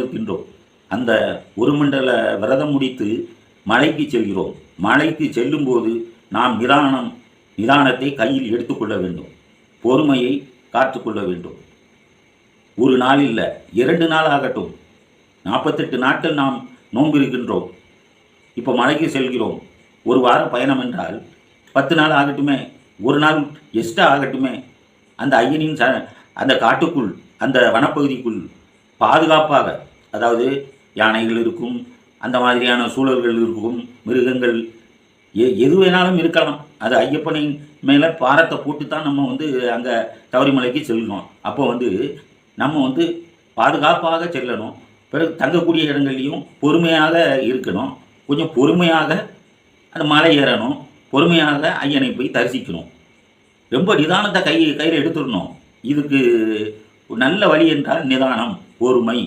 இருக்கின்றோம் அந்த ஒரு மண்டல விரதம் முடித்து மலைக்கு செல்கிறோம். மலைக்கு செல்லும்போது நாம் நிதானம் நிதானத்தை கையில் எடுத்துக்கொள்ள வேண்டும். பொறுமையை காத்துக்கொள்ள வேண்டும். ஒரு நாள் இல்லை இரண்டு நாள் ஆகட்டும். நாற்பத்தெட்டு நாட்கள் நாம் நோன்பு இருக்கின்றோம் இப்போ மலைக்கு செல்கிறோம். ஒரு வாரம் பயணம் என்றால் பத்து நாள் ஆகட்டுமே ஒரு நாள் எக்ஸ்ட்ரா ஆகட்டுமே. அந்த ஐயனின் ச அந்த காட்டுக்குள் அந்த வனப்பகுதிக்குள் பாதுகாப்பாக அதாவது யானைகள் இருக்கும் அந்த மாதிரியான சூழல்கள் இருக்கும் மிருகங்கள் எ எது வேணாலும் இருக்கலாம். அது ஐயப்பனின் மேலே பாரத்தை போட்டு தான் நம்ம வந்து அங்கே தவறிமலைக்கு செல்லணும் அப்போ வந்து நம்ம வந்து பாதுகாப்பாக செல்லணும். பிறகு தங்கக்கூடிய இடங்கள்லையும் பொறுமையாக இருக்கணும். கொஞ்சம் பொறுமையாக அந்த மலை ஏறணும். பொறுமையாக ஐயனை போய் தரிசிக்கணும். ரொம்ப நிதானத்தை கை கையில் எடுத்துடணும். இதுக்கு நல்ல வழி என்றால் நிதானம் பொறுமை.